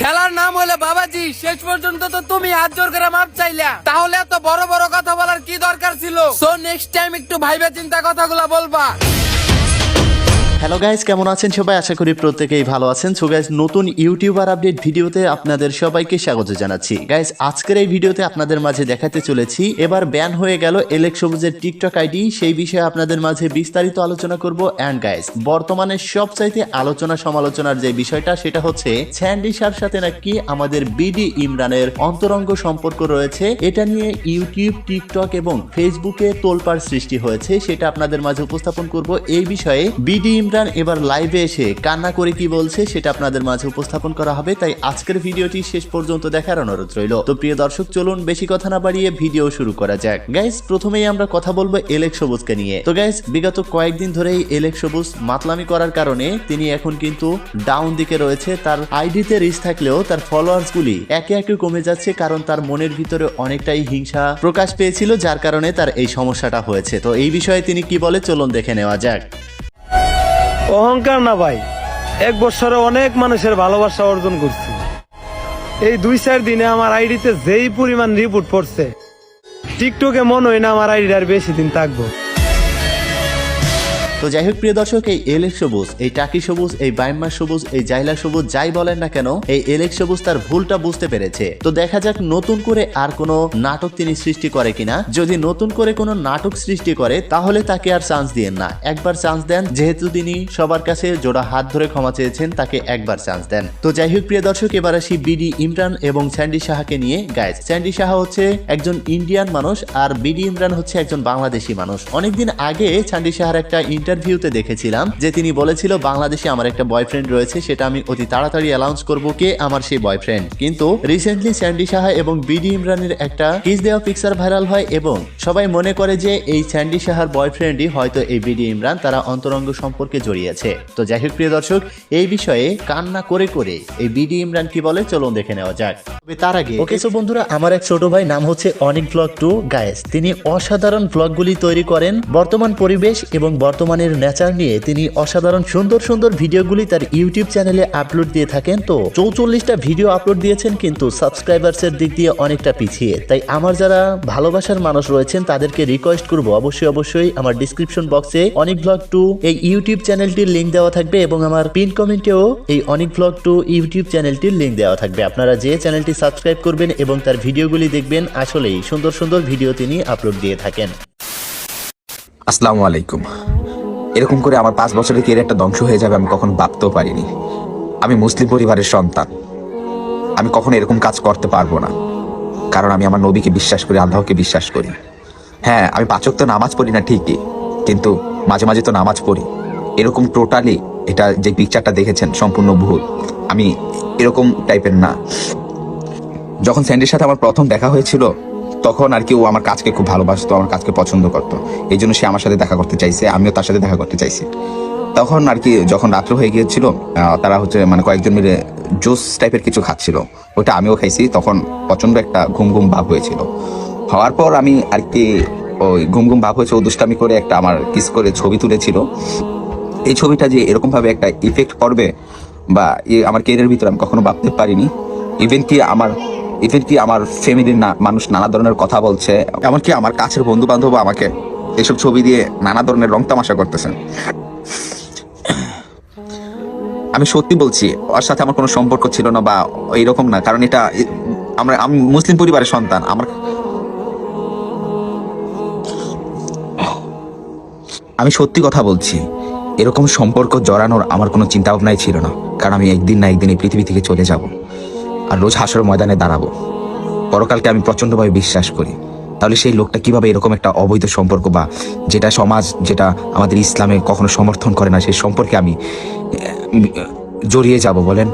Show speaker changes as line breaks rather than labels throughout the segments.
ঠেলার নাম হলে বাবাজি। শেষ পর্যন্ত তো তুমি হাত জোর করে মাপ চাইলা। তাহলে এত বড় বড় কথা বলার কি দরকার ছিল? সো নেক্সট টাইম একটু ভাইবে চিন্তা কথাগুলো বলবা।
হ্যালো গাইস কেমন আছেন সবাই? আশা করি প্রত্যেকেই ভালো আছেন। সো গাইজ নতুন ইউটিউবার আপডেট ভিডিওতে আপনাদের সবাইকে স্বাগত জানাচ্ছি। গাইস আজকের এই ভিডিওতে আপনাদের মাঝে দেখাতে চলেছি। এবার ব্যান হয়ে গেল এলেক সবুজের টিকটক আইডি সেই বিষয়ে আপনাদের মাঝে বিস্তারিত আলোচনা করব। অ্যান্ড গাইস বর্তমানে সবচাইতে আলোচনা সমালোচনার যে বিষয়টা, সেটা হচ্ছে স্যান্ডি সার সাথে নাকি আমাদের বিডি ইমরানের অন্তরঙ্গ সম্পর্ক রয়েছে। এটা নিয়ে ইউটিউব টিকটক এবং ফেসবুকে তোলপাড় সৃষ্টি হয়েছে। সেটা আপনাদের মাঝে উপস্থাপন করব। এই বিষয়ে বিডি ইমরান এবার লাইভে এসে কান্না করে কি বলছে সেটা আপনাদের মাঝে উপস্থাপন করা হবে, তাই আজকের ভিডিওটি শেষ পর্যন্ত দেখার অনুরোধ রইল। তো প্রিয় দর্শক, চলুন বেশি কথা না বাড়িয়ে ভিডিও শুরু করা যাক। গাইস প্রথমেই আমরা কথা বলব এলেক সবুজকে নিয়ে। তো গাইস বিগত কয়েকদিন ধরেই এলেক সবুজ মাতলামি করার কারণে তিনি এখন কিন্তু ডাউন দিকে রয়েছে। তার আইডিতে রিচ থাকলেও তার ফলোয়ার্স গুলি একে একে কমে যাচ্ছে, কারণ তার মনের ভিতরে অনেকটাই হিংসা প্রকাশ পেয়েছিল, যার কারণে তার এই সমস্যাটা হয়েছে। তো এই বিষয়ে তিনি কি বলে, চলুন দেখে নেওয়া যাক।
অহংকার না ভাই। এক বছরে অনেক মানুষের ভালোবাসা অর্জন করছি। এই দুই চার দিনে আমার আইডিতে যেই পরিমাণ রিপোর্ট পড়ছে, টিকটকে মনে হয় না আমার আইডি আর বেশি দিন থাকব।
তো যাই হোক, প্রিয় দর্শক, এই এলেক সবুজ, এই টাকি সবুজ, এই বাইম্মা সবুজ, এই জাইলা সবুজ, যাই বলেন না কেন, এই এলেক সবুজ তার ভুলটা বুঝতে পেরেছে। তো দেখা যাক নতুন করে আর কোনো নাটক তিনি সৃষ্টি করে কিনা। যদি নতুন করে কোনো নাটক সৃষ্টি করে, তাহলে তাকে আর চান্স দিয়েন না। একবার চান্স দেন, যেহেতু তিনি সবার কাছে জোড়া হাত ধরে ক্ষমা চেয়েছেন, তাকে একবার চান্স দেন। তো যাই হোক, প্রিয় দর্শক, এবার আসি বিডি ইমরান এবং স্যান্ডি সাহাকে নিয়ে। গাইজ স্যান্ডি সাহা হচ্ছে একজন ইন্ডিয়ান মানুষ, আর বিডি ইমরান হচ্ছে একজন বাংলাদেশি মানুষ। অনেকদিন আগে স্যান্ডি সাহার একটা ইন্টারভিউতে দেখেছিলাম যে তিনি বলেছিল বাংলাদেশে আমার একটা বয়ফ্রেন্ড রয়েছে সেটা আমি অতি তাড়াতাড়ি অ্যানাউন্স করব কে আমার সেই বয়ফ্রেন্ড। কিন্তু রিসেন্টলি স্যান্ডি সাহা এবং বিডি ইমরানের একটা কিস দেওয়া পিকচার ভাইরাল হয় এবং সবাই মনে করে যে এই স্যান্ডি সাহার বয়ফ্রেন্ডই হয়তো এই বিডি ইমরান তারা অন্তরঙ্গ সম্পর্কে জড়িয়েছে। তো যাই হোক প্রিয় দর্শক এই বিষয়ে কান্না করে করে এই বিডি ইমরান কি বলে চলুন দেখে নেওয়া যাক। তবে তার আগে ওকে সো বন্ধুরা আমার এক ছোট ভাই নাম হচ্ছে অনিক ব্লগ টু গায়েস তিনি অসাধারণ ব্লগগুলি তৈরি করেন বর্তমান পরিবেশ এবং বর্তমানের নেচার নিয়ে তিনি অসাধারণ সুন্দর সুন্দর ভিডিওগুলি তার ইউটিউব চ্যানেলে আপলোড দিয়ে থাকেন। তো চৌচল্লিশটা ভিডিও আপলোড দিয়েছেন কিন্তু সাবস্ক্রাইবার্সের দিক দিয়ে অনেকটা পিছিয়ে। তাই আমার যারা ভালোবাসার মানুষ রয়েছেন, তাদেরকে রিকোয়েস্ট করব। অবশ্যই অবশ্যই আমার ডিসক্রিপশন বক্সে অনেক ব্লগ টু এই ইউটিউব চ্যানেলটির লিঙ্ক দেওয়া থাকবে এবং আমার পিন কমেন্টেও এই অনেক ব্লগ টু ইউটিউব চ্যানেলটির লিঙ্ক দেওয়া থাকবে। আপনারা যে চ্যানেলটি সাবস্ক্রাইব করবেন এবং তার ভিডিওগুলি দেখবেন, আসলেই সুন্দর সুন্দর ভিডিও তিনি আপলোড দিয়ে থাকেন।
আসসালামু আলাইকুম। এরকম করে আমার পাঁচ বছরের কেরিয়ারটা ধ্বংস হয়ে যাবে, আমি কখনো ভাবতেও পারিনি। আমি মুসলিম পরিবারের সন্তান। আমি কখনো এরকম কাজ করতে পারব না। কারণ আমি আমার নবীকে বিশ্বাস করি, আল্লাহকে বিশ্বাস করি। হ্যাঁ আমি পাচক তো নামাজ পড়ি না ঠিকই, কিন্তু মাঝে মাঝে তো নামাজ পড়ি। এরকম টোটালি এটা যে পিকচারটা দেখেছেন, সম্পূর্ণ ভুল। আমি এরকম টাইপের না। যখন স্যান্ডির সাথে আমার প্রথম দেখা হয়েছিল তখন আর কি ও আমার কাজকে খুব ভালোবাসতো, আমার কাজকে পছন্দ করতো। এই জন্য সে আমার সাথে দেখা করতে চাইছে, আমিও তার সাথে দেখা করতে চাইছি। তখন আর কি যখন রাত্র হয়ে গিয়েছিল তারা হচ্ছে মানে কয়েকজন মিলে জুস টাইপের কিছু খাচ্ছিল। ওটা আমিও খাইছি, তখন প্রচণ্ড একটা ঘুম ঘুম ভাব হয়েছিল। হওয়ার পর আমি আর কি ওই ঘুম ঘুম ভাব হয়েছে, ও দুষ্টামি করে একটা আমার কিস করে ছবি তুলেছিল। এই ছবিটা যে এরকম ভাবে একটা ইফেক্ট করবে বা আমার কেরিয়ারের ভিতরে আমি কখনো ভাবতে পারিনি। ইভেন কি আমার ইভেন কি আমার ফ্যামিলির না, মানুষ নানা ধরনের কথা বলছে? এমনকি আমার কাছের বন্ধু বান্ধব আমাকে এসব ছবি দিয়ে নানা ধরনের রং তামাশা করতেছেন আমি সত্যি বলছি, ওর সাথে আমার কোনো সম্পর্ক ছিল না বা এইরকম না, কারণ এটা, আমরা, আমি মুসলিম পরিবারের সন্তান, আমার আমি সত্যি কথা বলছি, এরকম সম্পর্ক জড়ানোর আমার কোনো চিন্তা ভাবনাই ছিল না, কারণ আমি একদিন না একদিন এই পৃথিবী থেকে চলে যাব। আর রোজ হাসর ময়দানে দাঁড়াবো। পরকালকে আমি প্রচন্ডভাবে বিশ্বাস করি। তাহলে সেই লোকটা কীভাবে এরকম একটা অবৈধ সম্পর্ক বা যেটা সমাজ, যেটা আমাদের ইসলামে কখনো সমর্থন করে না, সেই সম্পর্কে আমি জড়িয়ে যাব বলেন?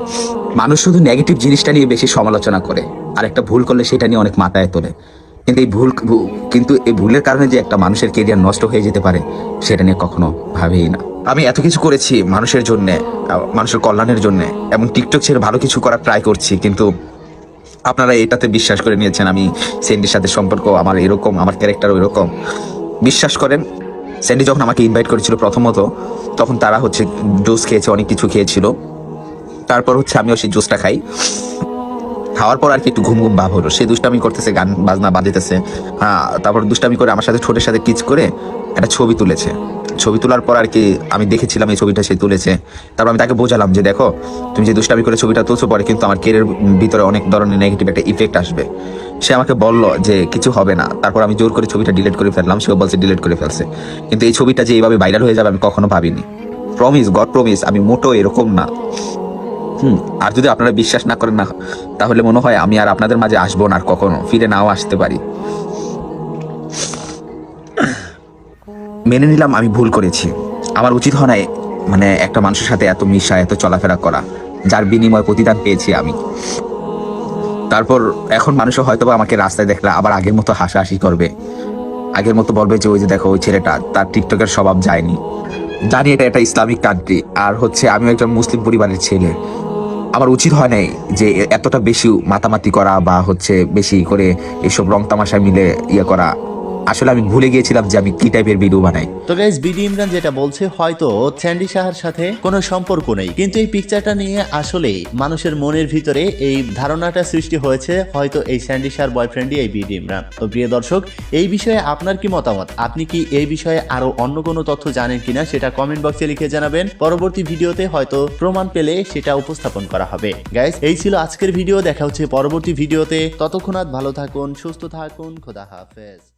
মানুষ শুধু নেগেটিভ জিনিসটা নিয়ে বেশি সমালোচনা করে, আর একটা ভুল করলে সেটা নিয়ে অনেক মাথায় তোলে। কিন্তু এই ভুল, কিন্তু এই ভুলের কারণে যে একটা মানুষের কেরিয়ার নষ্ট হয়ে যেতে পারে, সেটা নিয়ে কখনো ভাবেই না। আমি এত কিছু করেছি মানুষের জন্য মানুষের কল্যাণের জন্য, এবং টিকটক ছেড়ে ভালো কিছু করার ট্রাই করছি, কিন্তু আপনারা এটাতে বিশ্বাস করে নিয়েছেন আমি স্যান্ডির সাথে সম্পর্ক, আমার এরকম, আমার ক্যারেক্টারও এরকম। বিশ্বাস করেন স্যান্ডি যখন আমাকে ইনভাইট করেছিল প্রথমত, তখন তারা হচ্ছে ডোজ খেয়েছে, অনেক কিছু খেয়েছিল। তারপর হচ্ছে আমিও সেই জুসটা খাই। খাওয়ার পর আর কি একটু ঘুম ঘুম ভাব হলো। সে দুষ্টামি করতেছে, গান বাজনা বাজিতেছে। হ্যাঁ তারপর দুষ্টামি করে আমার সাথে ঠোঁটের সাথে কিচ করে একটা ছবি তুলেছে। ছবি তোলার পর আর কি আমি দেখেছিলাম এই ছবিটা সে তুলেছে। তারপর আমি তাকে বোঝালাম যে দেখো, তুমি যে দুষ্টামি করে ছবিটা তুলছো পরে কিন্তু আমার কেরের ভিতরে অনেক ধরনের নেগেটিভ একটা ইফেক্ট আসবে। সে আমাকে বলল যে কিছু হবে না। তারপর আমি জোর করে ছবিটা ডিলিট করে ফেললাম, সেও বলছে ডিলিট করে ফেলছে। কিন্তু এই ছবিটা যে এইভাবে ভাইরাল হয়ে যাবে আমি কখনো ভাবিনি। প্রমিস গড প্রমিস আমি মোটো এরকম না। হুম, আর যদি আপনারা বিশ্বাস না করেন না, তাহলে মনে হয় আমি আর আপনাদের মাঝে আসব না আর কখনো। ফিরে নাও আসতে পারি। মেনে নিলাম আমি ভুল করেছি। আমার উচিত হয় না মানে একটা মানুষের সাথে এত মিশা, এত চলাফেরা করা, যার বিনিময় প্রতিদান পেয়েছি আমি। তারপর এখন মানুষও হয়তো আমাকে রাস্তায় দেখলে আবার আগের মতো হাসাহাসি করবে। আগের মতো বলবে যে, ওই যে দেখো, ওই ছেলেটা, তার টিকটকের স্বভাব যায়নি। জানি এটা একটা ইসলামিক কান্ট্রি আর হচ্ছে আমি একজন মুসলিম পরিবারের ছেলে। আমার উচিত হয় নাই যে এতটা বেশি মাতামাতি করা বা হচ্ছে বেশি করে এসব রং তামাশায় মিলে ইয়ে করা। আসলে আমি ভুলে গিয়েছিলাম যে আমি কি টাইপের ভিডিও বানাই।
তো গাইজ বিডি ইমরান যেটা বলছে, হয়তো স্যান্ডি সাহার সাথে কোনো সম্পর্ক নেই। কিন্তু এই পিকচারটা নিয়ে আসলেই মানুষের মনের ভিতরে এই ধারণাটা সৃষ্টি হয়েছে হয়তো এই স্যান্ডি সাহার বয়ফ্রেন্ডই এই বিডি ইমরান তো প্রিয় দর্শক, এই বিষয়ে আপনার কি মতামত? আপনি কি এই বিষয়ে আরও অন্য কোনো তথ্য জানেন কিনা সেটা কমেন্ট বক্সে লিখে জানাবেন। পরবর্তী ভিডিওতে হয়তো প্রমাণ পেলে সেটা উপস্থাপন করা হবে। গাইজ এই ছিল আজকের ভিডিও দেখা হচ্ছে পরবর্তী ভিডিওতে। ততক্ষণাৎ ভালো থাকুন, সুস্থ থাকুন। খোদা হাফেজ।